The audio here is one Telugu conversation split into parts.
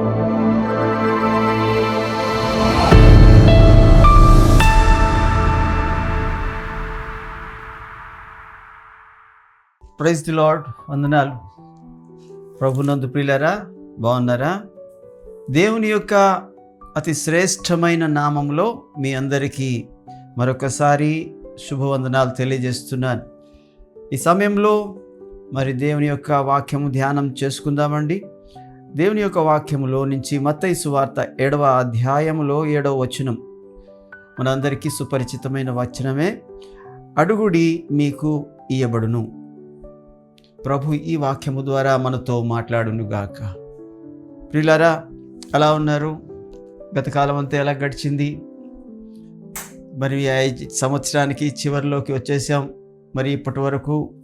ప్రైజ్ ది లాడ్ వందనాలు. ప్రభునందు ప్రియులరా బాగున్నారా? దేవుని యొక్క అతి శ్రేష్టమైన నామంలో మీ అందరికీ మరొకసారి శుభవందనాలు తెలియజేస్తున్నాను. ఈ సమయంలో మరి దేవుని యొక్క వాక్యము ధ్యానం చేసుకుందామండి. దేవుని యొక్క వాక్యములో నుంచి మత్తయి సువార్త ఏడవ అధ్యాయములో ఏడవ వచనం. మనందరికీ సుపరిచితమైన వచనమే అడుగుడి మీకు ఇయ్యబడును. ప్రభు ఈ వాక్యము ద్వారా మనతో మాట్లాడునుగాక. ప్రియులారా అలా ఉన్నారు? గతకాలం అంతా ఎలా గడిచింది? మరి సంవత్సరానికి చివరిలోకి వచ్చేసాం. మరి ఇప్పటి వరకు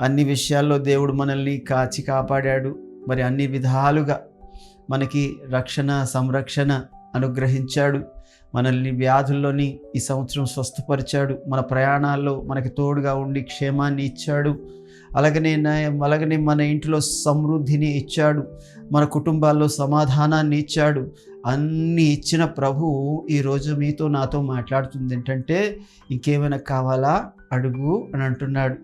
అన్ని విషయాల్లో దేవుడు మనల్ని కాచి కాపాడాడు. మరి అన్ని విధాలుగా మనకి రక్షణ సంరక్షణ అనుగ్రహించాడు. మనల్ని వ్యాధుల్లోని ఈ సంవత్సరం స్వస్థపరిచాడు. మన ప్రయాణాల్లో మనకి తోడుగా ఉండి క్షేమాన్ని ఇచ్చాడు. అలాగనే అలాగనే మన ఇంటిలో సమృద్ధిని ఇచ్చాడు. మన కుటుంబాల్లో సమాధానాన్ని ఇచ్చాడు. అన్నీ ఇచ్చిన ప్రభువు ఈరోజు మీతో నాతో మాట్లాడుతుంది. ఏంటంటే ఇంకేమైనా కావాలా? అడుగు అని అంటున్నాడు.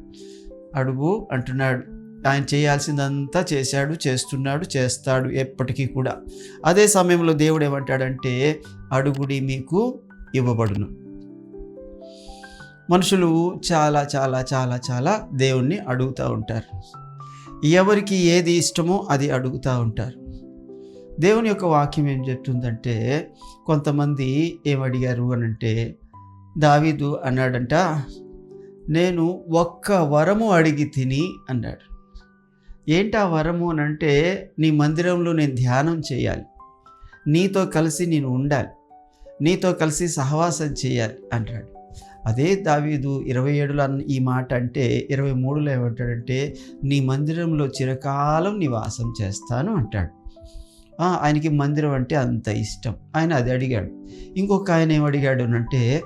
అడుగు అంటున్నాడు. ఆయన చేయాల్సిందంతా చేశాడు చేస్తున్నాడు చేస్తాడు ఎప్పటికీ కూడా. అదే సమయంలో దేవుడు ఏమంటాడంటే అడుగుడి మీకు ఇవ్వబడును. మనుషులు చాలా చాలా చాలా చాలా దేవుణ్ణి అడుగుతూ ఉంటారు. ఎవరికి ఏది ఇష్టమో అది అడుగుతూ ఉంటారు. దేవుని యొక్క వాక్యం ఏం చెప్తుందంటే కొంతమంది ఏమడిగారు అని అంటే దావీదు అన్నాడంట నేను ఒక్క వరము అడిగి తిని అన్నాడు. ఏంటి ఆ వరము అని అంటే నీ మందిరంలో నేను ధ్యానం చేయాలి. నీతో కలిసి నేను ఉండాలి. నీతో కలిసి సహవాసం చేయాలి అంటాడు. అదే దావీదు ఇరవై ఏడులో అన్న ఈ మాట అంటే ఇరవై మూడులో ఏమంటాడంటే నీ మందిరంలో చిరకాలం నివాసం చేస్తాను అంటాడు. ఆయనకి మందిరం అంటే అంత ఇష్టం. ఆయన అది అడిగాడు. ఇంకొక ఆయన ఏమడిగాడు అంటే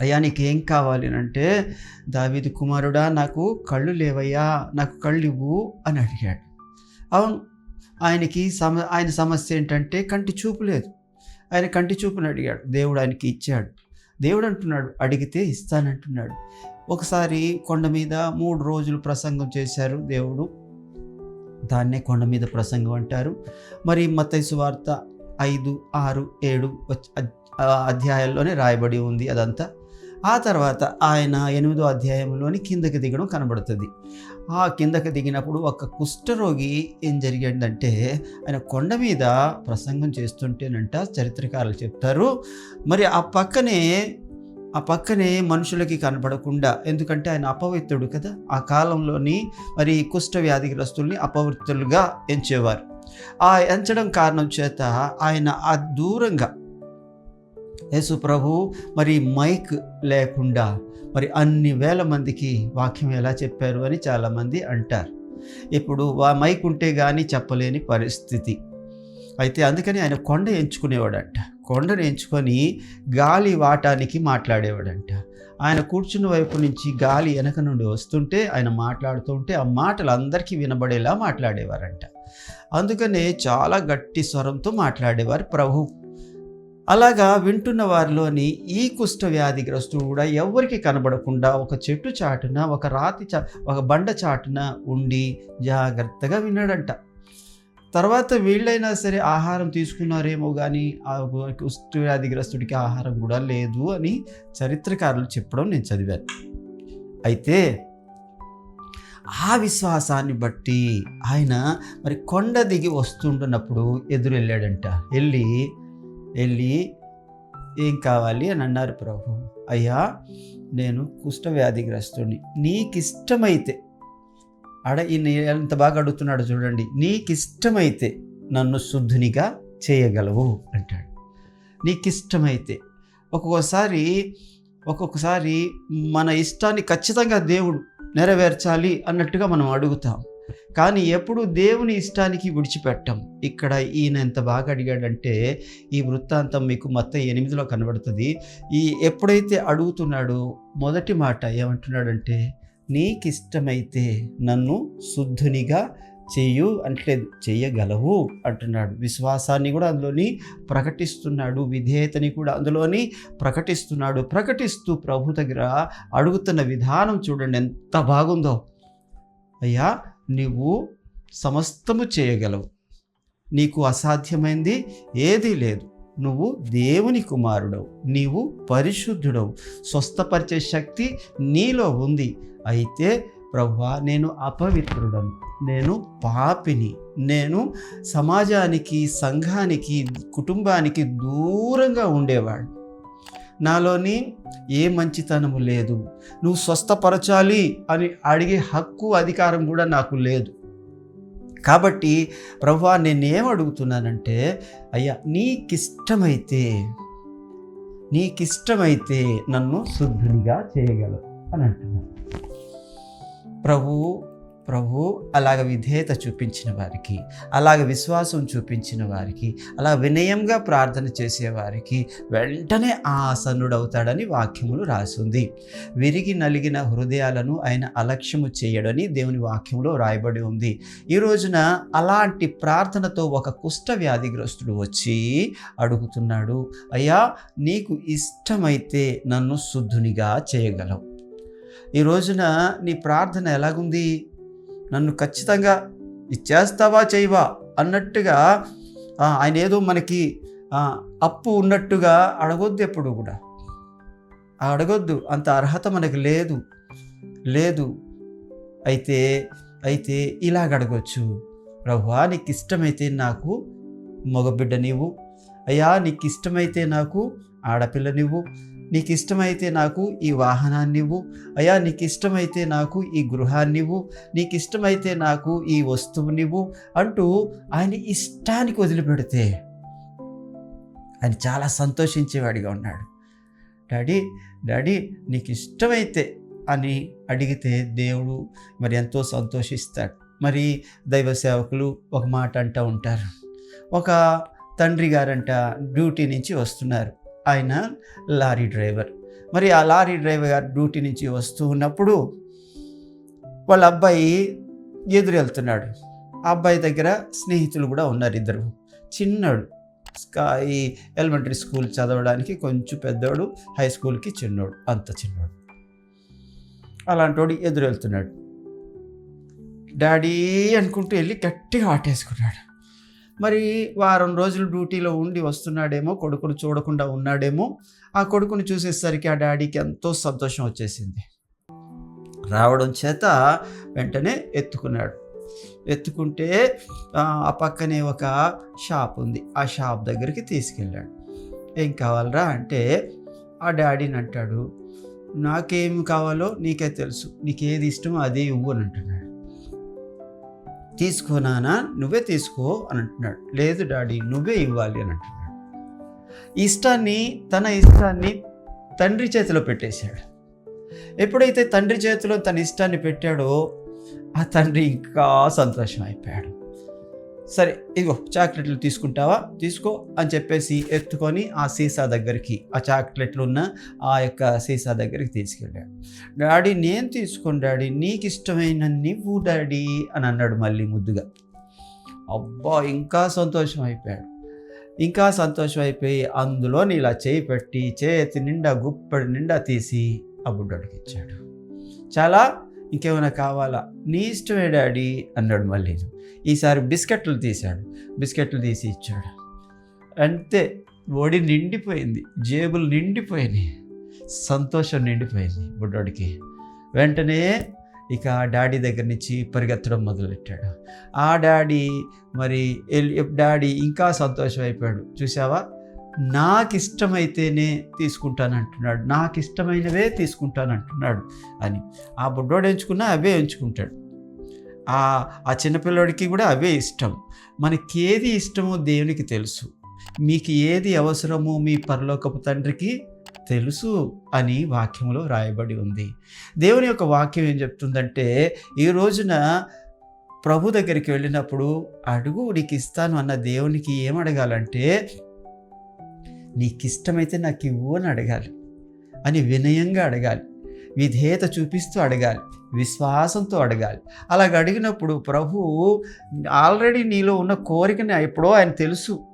అయ్యా నీకు ఏం కావాలి అంటే దావీదు కుమారుడా నాకు కళ్ళు లేవయ్యా నాకు కళ్ళు ఇవ్వు అని అడిగాడు. అవును ఆయనకి సమ ఆయన సమస్య ఏంటంటే కంటి చూపు లేదు. ఆయన కంటి చూపుని అడిగాడు. దేవుడు ఆయనకి ఇచ్చాడు. దేవుడు అంటున్నాడు అడిగితే ఇస్తానంటున్నాడు. ఒకసారి కొండ మీద మూడు రోజులు ప్రసంగం చేశారు దేవుడు. దాన్నే కొండ మీద ప్రసంగం అంటారు. మరి మతైసు వార్త ఐదు ఆరు ఏడు అధ్యాయాల్లోనే రాయబడి ఉంది అదంతా. ఆ తర్వాత ఆయన ఎనిమిదో అధ్యాయంలోని కిందకి దిగడం కనబడుతుంది. ఆ కిందకి దిగినప్పుడు ఒక కుష్ఠరోగి ఏం జరిగిందంటే ఆయన కొండ మీద ప్రసంగం చేస్తుంటేనంట చరిత్రకారులు చెప్తారు. మరి ఆ పక్కనే ఆ పక్కనే మనుషులకి కనపడకుండా ఎందుకంటే ఆయన అపవిత్రుడు కదా ఆ కాలంలోని మరి కుష్ఠ వ్యాధిగ్రస్తుల్ని అపవిత్రులుగా ఎంచేవారు. ఆ ఎంచడం కారణం చేత ఆయన ఆ దూరంగా యేసు ప్రభు మరి మైక్ లేకుండా మరి అన్ని వేల మందికి వాక్యం ఎలా చెప్పారు అని చాలామంది అంటారు. ఇప్పుడు ఆ మైక్ ఉంటే కానీ చెప్పలేని పరిస్థితి. అయితే అందుకని ఆయన కొండ ఎంచుకునేవాడంట. కొండను ఎంచుకొని గాలి వాటానికి మాట్లాడేవాడంట. ఆయన కూర్చున్న వైపు నుంచి గాలి వెనక నుండి వస్తుంటే ఆయన మాట్లాడుతూ ఉంటే ఆ మాటలు అందరికీ వినబడేలా మాట్లాడేవారంట. అందుకనే చాలా గట్టి స్వరంతో మాట్లాడేవారు. ప్రభు అలాగా వింటున్న వారిలోని ఈ కుష్ఠ వ్యాధిగ్రస్తుడు కూడా ఎవరికి కనబడకుండా ఒక చెట్టు చాటున ఒక రాతి చా ఒక బండ చాటున ఉండి జాగ్రత్తగా విన్నాడంట. తర్వాత వీళ్ళైనా సరే ఆహారం తీసుకున్నారేమో కానీ ఆ కుష్ఠ వ్యాధిగ్రస్తుడికి ఆహారం కూడా లేదు అని చరిత్రకారులు చెప్పడం నేను చదివాను. అయితే ఆ విశ్వాసాన్ని బట్టి ఆయన మరి కొండ దిగి వస్తుంటున్నప్పుడు ఎదురు వెళ్ళాడంట వెళ్ళి వెళ్ళి ఏం కావాలి అని అన్నారు ప్రభు. అయ్యా నేను కుష్ఠ వ్యాధిగ్రస్తుడిని నీకు ఇష్టమైతే అడ ఎంత బాగా అడుగుతున్నాడు చూడండి. నీకు ఇష్టమైతే నన్ను శుద్ధునిగా చేయగలవు అంటాడు. నీకు ఇష్టమైతే ఒక్కొక్కసారి ఒక్కొక్కసారి మన ఇష్టాన్ని ఖచ్చితంగా దేవుడు నెరవేర్చాలి అన్నట్టుగా మనం అడుగుతాం. కానీ ఎప్పుడు దేవుని ఇష్టానికి విడిచిపెట్టం. ఇక్కడ ఈయన ఎంత బాగా అడిగాడంటే ఈ వృత్తాంతం మీకు మొత్తం ఎనిమిదిలో కనబడుతుంది. ఈ ఎప్పుడైతే అడుగుతున్నాడో మొదటి మాట ఏమంటున్నాడంటే నీకిష్టమైతే నన్ను శుద్ధునిగా చెయ్యు అంటలేదు చెయ్యగలవు అంటున్నాడు. విశ్వాసాన్ని కూడా అందులోని ప్రకటిస్తున్నాడు. విధేయతని కూడా అందులోని ప్రకటిస్తున్నాడు. ప్రకటిస్తూ ప్రభు దగ్గర అడుగుతున్న విధానం చూడండి ఎంత బాగుందో. అయ్యా నువ్వు సమస్తము చేయగలవు. నీకు అసాధ్యమైంది ఏదీ లేదు. నువ్వు దేవుని కుమారుడవు. నీవు పరిశుద్ధుడవు. స్వస్థపరిచే శక్తి నీలో ఉంది. అయితే ప్రభువా నేను అపవిత్రుడను. నేను పాపిని. నేను సమాజానికి సంఘానికి కుటుంబానికి దూరంగా ఉండేవాడు నాలోని ఏ మంచితనము లేదు. నువ్వు స్వస్థపరచాలి అని అడిగే హక్కు అధికారం కూడా నాకు లేదు. కాబట్టి ప్రభా నేనేం అడుగుతున్నానంటే అయ్యా నీకిష్టమైతే నీకిష్టమైతే నన్ను శుద్ధునిగా చేయగలవు అని అంటున్నాను ప్రభు ప్రభు అలాగ విధేయత చూపించిన వారికి అలాగ విశ్వాసం చూపించిన వారికి అలా వినయంగా ప్రార్థన చేసేవారికి వెంటనే ఆసన్నుడవుతాడని వాక్యములు రాసింది. విరిగి నలిగిన హృదయాలను ఆయన అలక్ష్యము చేయడని దేవుని వాక్యంలో రాయబడి ఉంది. ఈ రోజున అలాంటి ప్రార్థనతో ఒక కుష్ఠ వ్యాధిగ్రస్తుడు వచ్చి అడుగుతున్నాడు అయ్యా నీకు ఇష్టమైతే నన్ను శుద్ధునిగా చేయగలవు. ఈ రోజున నీ ప్రార్థన ఎలాగుంది? నన్ను ఖచ్చితంగా ఇచ్చేస్తావా చేయవా అన్నట్టుగా ఆయన ఏదో మనకి అప్పు ఉన్నట్టుగా అడగొద్దు ఎప్పుడు కూడా. అడగొద్దు అంత అర్హత మనకు లేదు. లేదు. అయితే అయితే ఇలాగ అడగొచ్చు. ప్రభువా నీకు ఇష్టమైతే నాకు మగబిడ్డ నీవు అయ్యా నీకు ఇష్టమైతే నాకు ఆడపిల్ల నీవు నీకు ఇష్టమైతే నాకు ఈ వాహనాన్ని ఇవ్వు అయ్యా నీకు ఇష్టమైతే నాకు ఈ గృహాన్ని ఇవ్వు నీకు ఇష్టమైతే నాకు ఈ వస్తువునివ్వు అంటూ ఆయన ఇష్టానికి వదిలిపెడితే ఆయన చాలా సంతోషించేవాడిగా ఉన్నాడు. డాడీ డాడీ నీకు ఇష్టమైతే అని అడిగితే దేవుడు మరి ఎంతో సంతోషిస్తాడు. మరి దైవ సేవకులు ఒక మాట అంటూ ఉంటారు. ఒక తండ్రి గారంట డ్యూటీ నుంచి వస్తున్నారు. ఆయన లారీ డ్రైవర్. మరి ఆ లారీ డ్రైవర్ గారు డ్యూటీ నుంచి వస్తూ ఉన్నప్పుడు వాళ్ళ అబ్బాయి ఎదురు వెళ్తున్నాడు. ఆ అబ్బాయి దగ్గర స్నేహితులు కూడా ఉన్నారు ఇద్దరు. చిన్నాడు. ఈ ఎలిమెంటరీ స్కూల్ చదవడానికి కొంచెం పెద్దోడు హై స్కూల్కి చిన్నోడు అంత చిన్నోడు. అలాంటోడు ఎదురు వెళ్తున్నాడు. డాడీ అనుకుంటూ వెళ్ళి గట్టిగా ఆటేసుకున్నాడు. మరి వారం రోజులు డ్యూటీలో ఉండి వస్తున్నాడేమో కొడుకును చూడకుండా ఉన్నాడేమో. ఆ కొడుకుని చూసేసరికి ఆ డాడీకి ఎంతో సంతోషం వచ్చేసింది. రావడం చేత వెంటనే ఎత్తుకున్నాడు. ఎత్తుకుంటే ఆ ఆ పక్కనే ఒక షాప్ ఉంది. ఆ షాప్ దగ్గరికి తీసుకెళ్ళాడు. ఏం కావాలరా అంటే ఆ డాడీని అంటాడు నాకేం కావాలో నీకే తెలుసు. నీకేది ఇష్టమో అదే ఇవ్వు అని అంటున్నాడు. తీసుకోనానా నువ్వే తీసుకో అని అంటున్నాడు. లేదు డాడీ నువ్వే ఇవ్వాలి అని అంటున్నాడు. ఇష్టాన్ని తన ఇష్టాన్ని తండ్రి చేతిలో పెట్టేశాడు. ఎప్పుడైతే తండ్రి చేతిలో తన ఇష్టాన్ని పెట్టాడో ఆ తండ్రి ఇంకా సంతోషం అయిపోయాడు. సరే ఇదిగో చాక్లెట్లు తీసుకుంటావా? తీసుకో అని చెప్పేసి ఎత్తుకొని ఆ సీసా దగ్గరికి ఆ చాక్లెట్లు ఉన్న ఆ యొక్క సీసా దగ్గరికి తీసుకెళ్ళాడు. డాడీ నేను తీసుకోను డాడీ నీకు ఇష్టమైన నువ్వు డాడీ అని అన్నాడు మళ్ళీ ముద్దుగా. అబ్బా ఇంకా సంతోషం అయిపోయాడు ఇంకా సంతోషం అయిపోయి అందులో ఇలా చేయి పెట్టి చేతి నిండా గుప్పడి నిండా తీసి ఆ బుడ్డోడికి ఇచ్చాడు. చాలా ఇంకేమైనా కావాలా? నీ ఇష్టమే డాడీ అన్నాడు మళ్ళీ ఈసారి బిస్కెట్లు తీశాడు. బిస్కెట్లు తీసి ఇచ్చాడు. అంతే. ఒడి నిండిపోయింది. జేబులు నిండిపోయినాయి. సంతోషం నిండిపోయింది బుడ్డోడికి. వెంటనే ఇక డాడీ దగ్గర నుంచి పరిగెత్తడం మొదలెట్టాడు ఆ డాడీ మరి ఎల్- డాడీ ఇంకా సంతోషం అయిపోయాడు. చూసావా నాకు ఇష్టమైతేనే తీసుకుంటానంటున్నాడు. నాకు ఇష్టమైనవే తీసుకుంటానంటున్నాడు అని. ఆ బుడ్డోడు ఎంచుకున్నా అవే ఎంచుకుంటాడు. ఆ ఆ చిన్నపిల్లోడికి కూడా అవే ఇష్టం. మనకి ఏది ఇష్టమో దేవునికి తెలుసు. మీకు ఏది అవసరమో మీ పరలోకపు తండ్రికి తెలుసు అని వాక్యంలో రాయబడి ఉంది. దేవుని యొక్క వాక్యం ఏం చెప్తుందంటే ఈ రోజున ప్రభు దగ్గరికి వెళ్ళినప్పుడు అడుగు నీకు ఇస్తాను అన్న దేవునికి ఏం నీకిష్టమైతే నీకు ఇష్టమైతే నాకు ఇవ్వు అని అడగాలి. అని వినయంగా అడగాలి. విధేయత చూపిస్తూ అడగాలి. విశ్వాసంతో అడగాలి. అలాగ అడిగినప్పుడు ప్రభు ఆల్రెడీ నీలో ఉన్న కోరికని ఎప్పుడో ఆయన తెలుసు.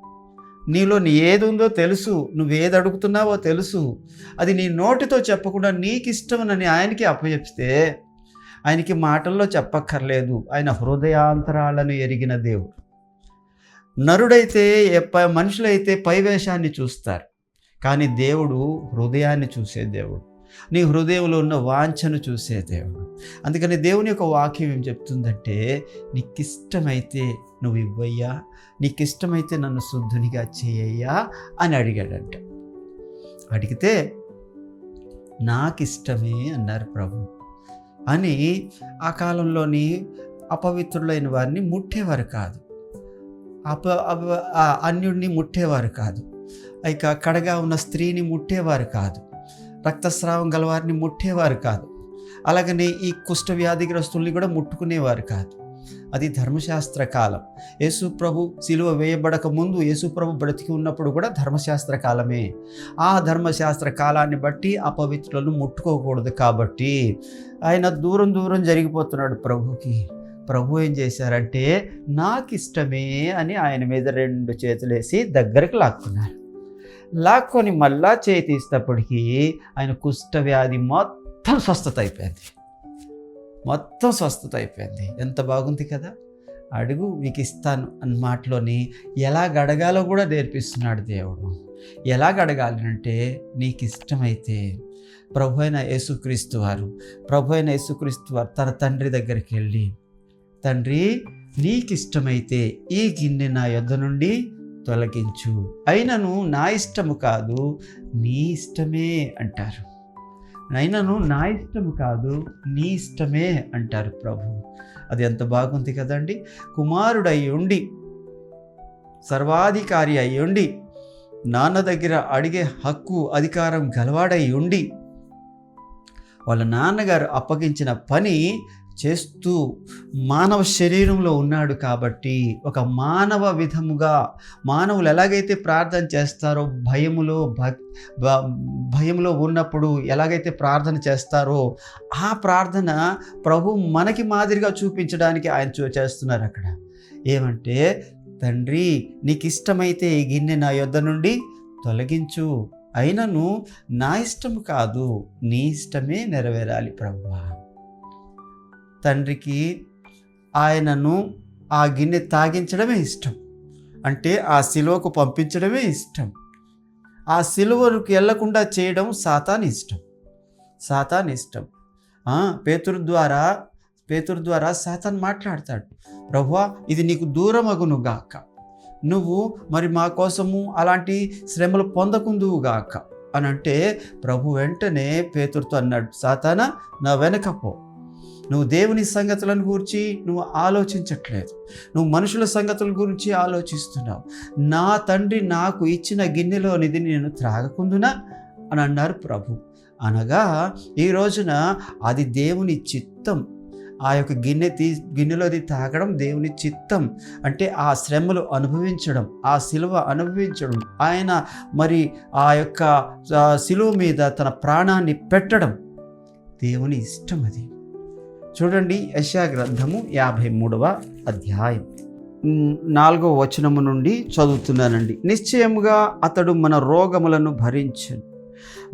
నీలో నీ ఏది ఉందో తెలుసు. నువ్వేది అడుగుతున్నావో తెలుసు. అది నీ నోటితో చెప్పకుండా నీకు ఇష్టమని ఆయనకి అప్పచెప్తే ఆయనకి మాటల్లో చెప్పక్కర్లేదు. ఆయన హృదయాంతరాలను ఎరిగిన దేవుడు. నరుడైతే ఎప్ప- మనుషులైతే పైవేషాన్ని చూస్తారు. కానీ దేవుడు హృదయాన్ని చూసే దేవుడు. నీ హృదయంలో ఉన్న వాంఛను చూసే దేవుడు. అందుకని దేవుని యొక్క వాక్యం ఏం చెప్తుందంటే నీకు ఇష్టమైతే నువ్వు ఇవ్వయ్యా నీకు ఇష్టమైతే నన్ను శుద్ధునిగా చేయయ్యా అని అడిగాడంట. అడిగితే నాకు ఇష్టమే అన్నారు ప్రభు. అని ఆ కాలంలోని అపవిత్రులైన వారిని ముట్టేవారు కాదు. అప ఆ అన్యుడిని ముట్టేవారు కాదు. ఇక కడగా ఉన్న స్త్రీని ముట్టేవారు కాదు. రక్తస్రావం గలవారిని ముట్టేవారు కాదు. అలాగనే ఈ కుష్ఠవ్యాధిగ్రస్తుల్ని కూడా ముట్టుకునేవారు కాదు. అది ధర్మశాస్త్ర కాలం. యేసు ప్రభు సిలువ వేయబడక ముందు యేసు ప్రభు బ్రతికి ఉన్నప్పుడు కూడా ధర్మశాస్త్ర కాలమే. ఆ ధర్మశాస్త్ర కాలాన్ని బట్టి అపవిత్రులను ముట్టుకోకూడదు కాబట్టి ఆయన దూరం దూరం జరిగిపోతున్నాడు ప్రభుకి. ప్రభు ఏం చేశారంటే నాకు ఇష్టమే అని ఆయన మీద రెండు చేతులేసి దగ్గరికి లాక్కున్నారు. లాక్కొని మళ్ళా చేయి తీసేటప్పటికీ ఆయన కుష్ఠవ్యాధి మొత్తం స్వస్థత అయిపోయింది. మొత్తం స్వస్థత అయిపోయింది. ఎంత బాగుంది కదా? అడుగు మీకు ఇస్తాను అన్న మాటలోని ఎలా గడగాలో కూడా నేర్పిస్తున్నాడు దేవుడు. ఎలా గడగాలి అంటే నీకు ఇష్టమైతే ప్రభు అయిన యేసుక్రీస్తు వారు ప్రభు అయిన యేసుక్రీస్తు వారు తన తండ్రి దగ్గరికి వెళ్ళి తండ్రి నీకిష్టమైతే ఈ గిన్నె నా యొద్ద నుండి తొలగించు. అయినను నా ఇష్టము కాదు నీ ఇష్టమే అంటారు. అయినను నా ఇష్టము కాదు నీ ఇష్టమే అంటారు ప్రభు. అది ఎంత బాగుంది కదండి. కుమారుడై ఉండి సర్వాధికారి అయి ఉండి నాన్న దగ్గర అడిగే హక్కు అధికారం గలవాడై ఉండి వాళ్ళ నాన్నగారు అప్పగించిన పని చేస్తూ మానవ శరీరంలో ఉన్నాడు కాబట్టి ఒక మానవ విధముగా మానవులు ఎలాగైతే ప్రార్థన చేస్తారో భయములో భ- భయంలో ఉన్నప్పుడు ఎలాగైతే ప్రార్థన చేస్తారో ఆ ప్రార్థన ప్రభు మనకి మాదిరిగా చూపించడానికి ఆయన చేస్తున్నారు అక్కడ. ఏమంటే తండ్రి నీకు ఇష్టమైతే ఈ గిన్నె నా యొద్ద నుండి తొలగించు. అయినను నా ఇష్టం కాదు నీ ఇష్టమే నెరవేరాలి ప్రభువా తండ్రికి ఆయనను ఆ గిన్నె తాగించడమే ఇష్టం. అంటే ఆ సిలువకు పంపించడమే ఇష్టం. ఆ సిలువకు వెళ్ళకుండా చేయడం సాతాన్ ఇష్టం. సాతాన్ ఇష్టం. పేతురు ద్వారా పేతురు ద్వారా సాతాన్ మాట్లాడతాడు. ప్రభువా ఇది నీకు దూరమగును గాక. నువ్వు మరి మా కోసము అలాంటి శ్రమలు పొందకుందువు గాక. అని అంటే ప్రభు వెంటనే పేతురుతో అన్నాడు సాతానా నా వెనకపో నువ్వు దేవుని సంగతులను గురించి నువ్వు ఆలోచించట్లేదు. నువ్వు మనుషుల సంగతుల గురించి ఆలోచిస్తున్నావు. నా తండ్రి నాకు ఇచ్చిన గిన్నెలోనిది నేను త్రాగకుందునా అని అన్నారు ప్రభు. అనగా ఈ రోజున అది దేవుని చిత్తం. ఆ యొక్క గిన్నె తీ గిన్నెలోది తాగడం దేవుని చిత్తం. అంటే ఆ శ్రమలు అనుభవించడం ఆ సిలువ అనుభవించడం ఆయన మరి ఆ యొక్క శిలువ సిలువ మీద తన ప్రాణాన్ని పెట్టడం దేవుని ఇష్టం అది. చూడండి యశా గ్రంథము యాభై మూడవ అధ్యాయం. నాలుగవ వచనము నుండి చదువుతున్నానండి. నిశ్చయముగా అతడు మన రోగములను భరించను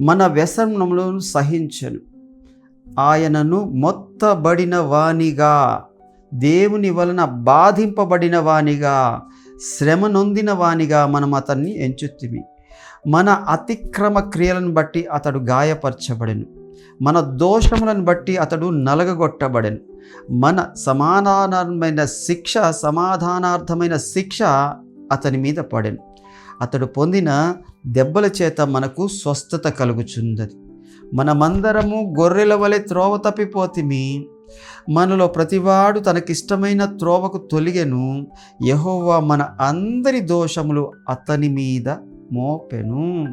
మన వ్యసనములను సహించను. ఆయనను మొత్తబడిన వానిగా దేవుని వలన బాధింపబడిన వానిగా శ్రమ నొందిన వానిగా మనం అతన్ని ఎంచుతిమి. మన అతిక్రమ క్రియలను బట్టి అతడు గాయపరచబడెను. మన దోషములను బట్టి అతడు నలగగొట్టబడెను. మన సమాధానమైన శిక్ష సమాధానార్థమైన శిక్ష అతని మీద పడెను. అతడు పొందిన దెబ్బల చేత మనకు స్వస్థత కలుగుచున్నది. మనమందరము గొర్రెల వలె త్రోవ తప్పిపోతిమి. మనలో ప్రతివాడు తనకిష్టమైన త్రోవకు తొలిగెను. యహోవా మన అందరి దోషములు అతని మీద మోపెను.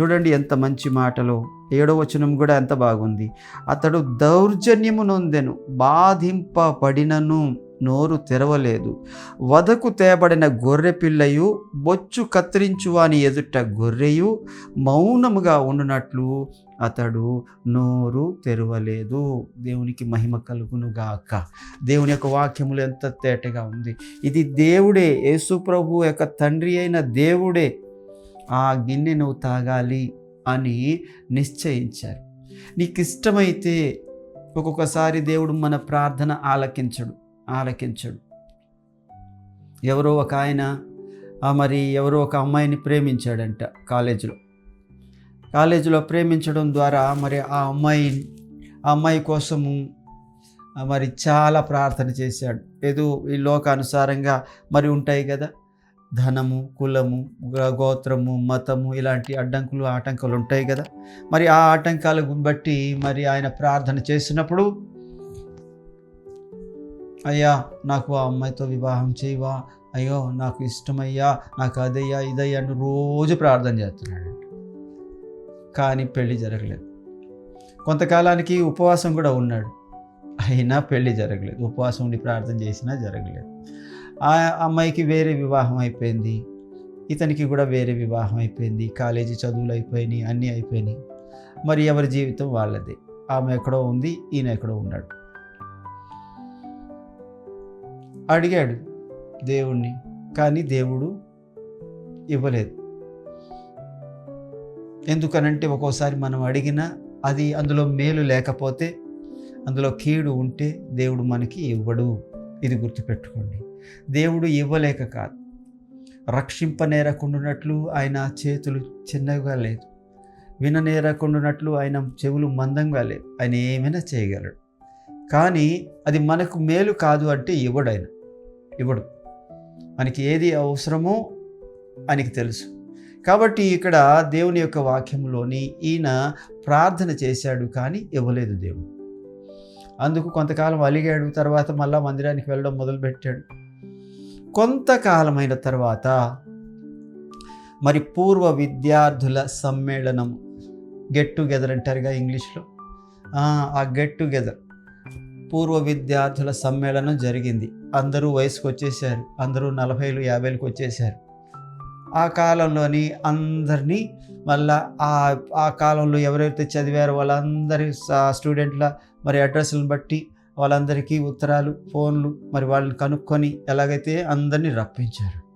చూడండి ఎంత మంచి మాటలు ఏడో వచనం కూడా ఎంత బాగుంది. అతడు దౌర్జన్యము నొందెను బాధింపబడినను నోరు తెరవలేదు. వదకు తేబడిన గొర్రె పిల్లయు బొచ్చు కత్తిరించువాని ఎదుట గొర్రెయు మౌనముగా ఉండునట్లు అతడు నోరు తెరవలేదు. దేవునికి మహిమ కలుగును గాక. దేవుని యొక్క వాక్యములు ఎంత తేటగా ఉంది. ఇది దేవుడే యేసు ప్రభు యొక్క తండ్రి అయిన దేవుడే ఆ గిన్నె నువ్వు తాగాలి. అని నిశ్చయించారు. నీకు ఇష్టమైతే ఒక్కొక్కసారి దేవుడు మన ప్రార్థన ఆలకించడు ఆలకించడు. ఎవరో ఒక ఆయన ఆ మరి ఎవరో ఒక అమ్మాయిని ప్రేమించాడంట కాలేజీలో. కాలేజీలో ప్రేమించడం ద్వారా మరి ఆ అమ్మాయి ఆ అమ్మాయి కోసము ఆ మరి చాలా ప్రార్థన చేశాడు. ఏదో ఈ లోకానుసారంగా మరి ఉంటాయి కదా. ధనము కులము గ- గోత్రము మతము ఇలాంటి అడ్డంకులు ఆటంకాలు ఉంటాయి కదా. మరి ఆ ఆటంకాలను బట్టి మరి ఆయన ప్రార్థన చేసినప్పుడు అయ్యా నాకు ఆ అమ్మాయితో వివాహం చేయవా? అయ్యో నాకు ఇష్టమయ్యా నాకు అదయ్యా ఇదయ్యా అని రోజు ప్రార్థన చేస్తున్నాడు. కానీ పెళ్ళి జరగలేదు. కొంతకాలానికి ఉపవాసం కూడా ఉన్నాడు. అయినా పెళ్ళి జరగలేదు. ఉపవాసం ఉండి ప్రార్థన చేసినా జరగలేదు. ఆ అమ్మాయికి వేరే వివాహం అయిపోయింది. ఇతనికి కూడా వేరే వివాహం అయిపోయింది. కాలేజీ చదువులు అయిపోయినాయి అన్నీ అయిపోయినాయి. మరి ఎవరి జీవితం వాళ్ళది. ఆమె ఎక్కడో ఉంది ఈయన ఎక్కడో ఉన్నాడు. అడిగాడు దేవుణ్ణి కానీ దేవుడు ఇవ్వలేదు. ఎందుకనంటే ఒక్కోసారి మనం అడిగినా అది అందులో మేలు లేకపోతే అందులో కీడు ఉంటే దేవుడు మనకి ఇవ్వడు. ఇది గుర్తుపెట్టుకోండి. దేవుడు ఇవ్వలేక కాదు. రక్షింపనేరకుండునట్లు ఆయన చేతులు చిన్నగా లేదు. విననేరకుండునట్లు ఆయన చెవులు మందంగా లేవు ఆయన ఏమైనా చేయగలడు. కానీ అది మనకు మేలు కాదు అంటే ఇవ్వడు ఆయన. ఇవ్వడు. మనకి ఏది అవసరమో ఆయనకి తెలుసు. కాబట్టి ఇక్కడ దేవుని యొక్క వాక్యంలోని ఈయన ప్రార్థన చేశాడు కానీ ఇవ్వలేదు దేవుడు. అందుకు కొంతకాలం అలిగాడు. తర్వాత మళ్ళా మందిరానికి వెళ్ళడం మొదలుపెట్టాడు. కొంతకాలమైన తర్వాత మరి పూర్వ విద్యార్థుల సమ్మేళనం గెట్ టుగెదర్ అంటారుగా ఇంగ్లీష్లో. ఆ, గెట్ టుగెదర్ పూర్వ విద్యార్థుల సమ్మేళనం జరిగింది. అందరూ వయసుకు వచ్చేసారు అందరూ నలభైలు యాభైలకు వచ్చేసారు ఆ కాలంలోని అందరినీ మళ్ళా ఆ ఆ కాలంలో ఎవరైతే చదివారో వాళ్ళందరి స్టూడెంట్ల మరి అడ్రస్లను బట్టి వాళ్ళందరికీ ఉత్తరాలు ఫోన్లు మరి వాళ్ళని కనుక్కొని ఎలాగైతే అందరినీ రప్పించారు.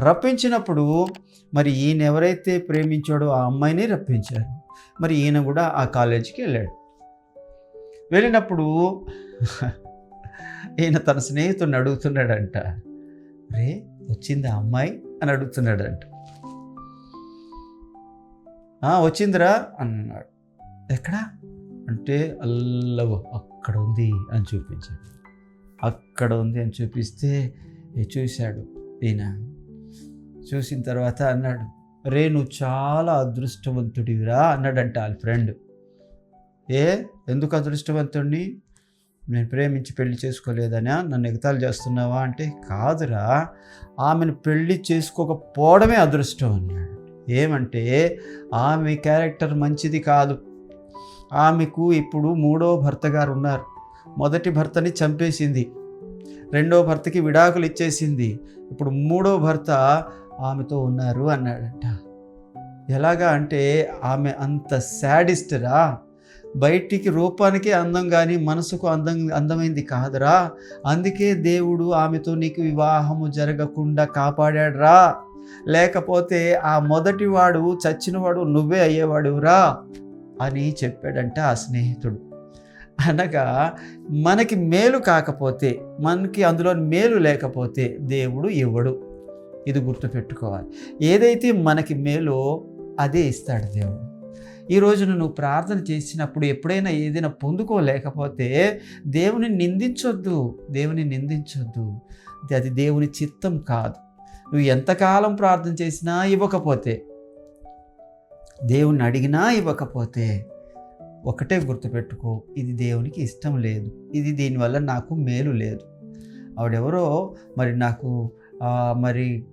రప్పించినప్పుడు మరి ఈయన ఎవరైతే ప్రేమించాడో ఆ అమ్మాయిని రప్పించారు. మరి ఈయన కూడా ఆ కాలేజీకి వెళ్ళాడు. వెళ్ళినప్పుడు ఈయన తన స్నేహితుడిని అడుగుతున్నాడంట రే వచ్చిందా అమ్మాయి? అని అడుగుతున్నాడంట. వచ్చిందిరా అన్నాడు. ఎక్కడా? అంటే అల్లవో అక్కడ ఉంది అని చూపించాడు. అక్కడ ఉంది అని చూపిస్తే చూశాడు? ఈయన చూసిన తర్వాత అన్నాడు రే నువ్వు చాలా అదృష్టవంతుడివిరా అన్నాడంట వాళ్ళ ఫ్రెండ్. ఏ? ఎందుకు అదృష్టవంతుడిని నేను ప్రేమించి పెళ్ళి చేసుకోలేదనా? నన్ను ఎగతాలు చేస్తున్నావా? అంటే కాదురా ఆమెను పెళ్ళి చేసుకోకపోవడమే అదృష్టం అన్నాడు. ఏమంటే ఆమె క్యారెక్టర్ మంచిది కాదు. ఆమెకు ఇప్పుడు మూడో భర్త గారు ఉన్నారు మొదటి భర్తని చంపేసింది. రెండో భర్తకి విడాకులు ఇచ్చేసింది. ఇప్పుడు మూడో భర్త ఆమెతో ఉన్నారు అన్నాడంట. ఎలాగా అంటే ఆమె అంత శాడిస్ట్రా బయటికి రూపానికి అందం కానీ మనసుకు అందం అందమైంది కాదురా. అందుకే దేవుడు ఆమెతో నీకు వివాహము జరగకుండా కాపాడాడురా. లేకపోతే ఆ మొదటివాడు చచ్చినవాడు నువ్వే అయ్యేవాడురా అని చెప్పాడంట ఆ స్నేహితుడు. అనగా మనకి మేలు కాకపోతే మనకి అందులో మేలు లేకపోతే దేవుడు ఇవ్వడు ఇది గుర్తుపెట్టుకోవాలి. ఏదైతే మనకి మేలో అదే ఇస్తాడు దేవుడు. ఈరోజు నువ్వు ప్రార్థన చేసినప్పుడు ఎప్పుడైనా ఏదైనా పొందుకోలేకపోతే దేవుని నిందించొద్దు. దేవుని నిందించొద్దు. అది దేవుని చిత్తం కాదు. నువ్వు ఎంతకాలం ప్రార్థన చేసినా ఇవ్వకపోతే దేవుణ్ణి అడిగినా ఇవ్వకపోతే ఒకటే గుర్తుపెట్టుకో ఇది దేవునికి ఇష్టం లేదు. ఇది దీనివల్ల నాకు మేలు లేదు. ఆవిడెవరో మరి నాకు మరి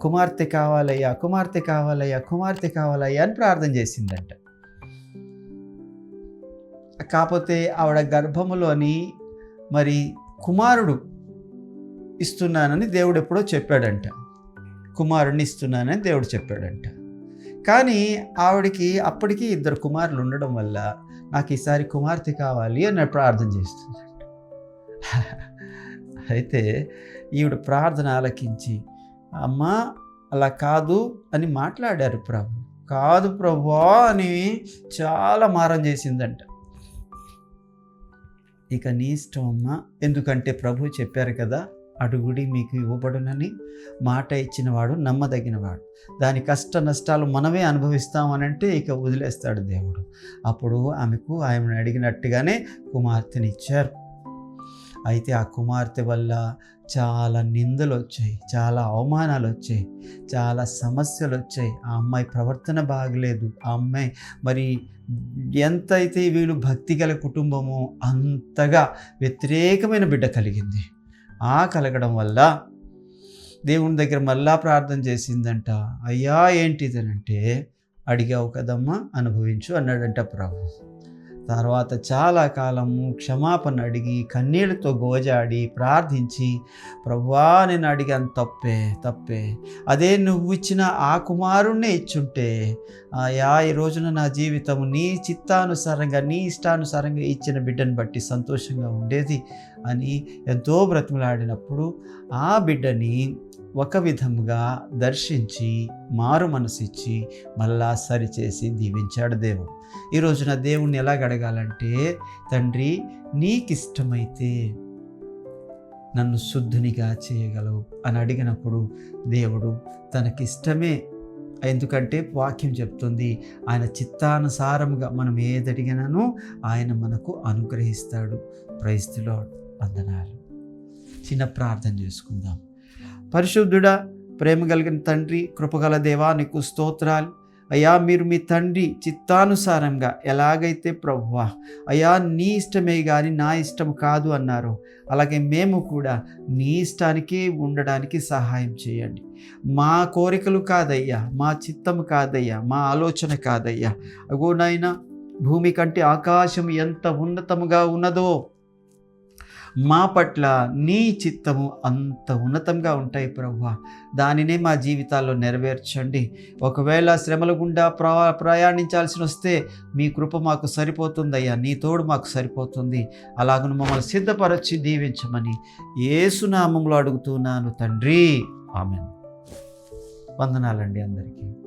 కుమార్తె కావాలయ్యా కుమార్తె కావాలయ్యా కుమార్తె కావాలయ్యా అని ప్రార్థన చేసిందంట. కాకపోతే ఆవిడ గర్భములోని మరి కుమారుడు ఇస్తున్నానని దేవుడు ఎప్పుడో చెప్పాడంట. కుమారుడిని ఇస్తున్నానని దేవుడు చెప్పాడంట. కానీ ఆవిడకి అప్పటికి ఇద్దరు కుమారులు ఉండడం వల్ల నాకు ఈసారి కుమార్తె కావాలి అని ప్రార్థన చేస్తుంది. అయితే ఈవిడ ప్రార్థన ఆలకించి అమ్మా అలా కాదు అని మాట్లాడారు ప్రభు. కాదు ప్రభా అని చాలా మారం చేసిందంట. ఇక నీ ఇష్టం అమ్మా ఎందుకంటే ప్రభు చెప్పారు కదా అడుగుడి మీకు ఇవ్వబడునని మాట ఇచ్చినవాడు నమ్మదగినవాడు. దాని కష్ట నష్టాలు మనమే అనుభవిస్తామనంటే ఇక వదిలేస్తాడు దేవుడు. అప్పుడు ఆమెకు ఆమెను అడిగినట్టుగానే కుమార్తెనిచ్చారు. అయితే ఆ కుమార్తె వల్ల చాలా నిందలు వచ్చాయి చాలా అవమానాలు వచ్చాయి చాలా సమస్యలు వచ్చాయి ఆ అమ్మాయి ప్రవర్తన బాగలేదు. ఆ అమ్మాయి మరి ఎంతైతే వీళ్ళు భక్తి గల కుటుంబమో అంతగా వ్యతిరేకమైన బిడ్డ కలిగింది. ఆ కలగడం వల్ల దేవుని దగ్గర మళ్ళా ప్రార్థన చేసిందంట అయ్యా ఏంటిదనంటే అడిగావు కదమ్మా అనుభవించు అన్నాడంట ప్రభు. తర్వాత చాలా కాలము క్షమాపణ అడిగి కన్నీళ్ళతో గోజాడి ప్రార్థించి ప్రభువా నేను అడిగాను తప్పే తప్పే. అదే నువ్వు ఇచ్చిన ఆ కుమారుణ్ణే ఇచ్చుంటే ఆయా ఈ రోజున నా జీవితం నీ చిత్తానుసారంగా నీ ఇష్టానుసారంగా ఇచ్చిన బిడ్డను బట్టి సంతోషంగా ఉండేది. అని ఎంతో బ్రతిమలాడినప్పుడు ఆ బిడ్డని ఒక విధముగా దర్శించి మారు మనసిచ్చి మళ్ళా సరిచేసి దీవించాడు దేవుడు. ఈ రోజున దేవుణ్ణి ఎలా అడగాలంటే తండ్రి నీకిష్టమైతే నన్ను శుద్ధునిగా చేయగలవు అని అడిగినప్పుడు దేవుడు తనకిష్టమే ఎందుకంటే వాక్యం చెప్తుంది ఆయన చిత్తానుసారముగా మనం ఏదడిగినను ఆయన మనకు అనుగ్రహిస్తాడు. ప్రైస్తులాడు వందనాలు. చిన్న ప్రార్థన చేసుకుందాం. పరిశుద్ధుడా ప్రేమ కలిగిన తండ్రి కృపగల దేవా నీకు స్తోత్రాలు. అయ్యా మీరు మీ తండ్రి చిత్తానుసారంగా ఎలాగైతే ప్రభువా అయ్యా నీ ఇష్టమే కానీ నా ఇష్టం కాదు అన్నారు అలాగే మేము కూడా నీ ఇష్టానికి ఉండడానికి సహాయం చేయండి. మా కోరికలు కాదయ్యా మా చిత్తం కాదయ్యా మా ఆలోచన కాదయ్యా. అగో నాయన భూమి కంటే ఆకాశం ఎంత ఉన్నతముగా ఉన్నదో మా పట్ల నీ చిత్తము అంత ఉన్నతంగా ఉంటాయి ప్రభు దానినే మా జీవితాల్లో నెరవేర్చండి. ఒకవేళ శ్రమల గుండా ప్రా ప్రయాణించాల్సి వస్తే మీ కృప మాకు సరిపోతుందయ్యా నీ తోడు మాకు సరిపోతుంది. అలాగను మమ్మల్ని సిద్ధపరచి దీవించమని ఏసునామంలో అడుగుతున్నాను తండ్రి. ఆమె వందనాలండి అందరికీ.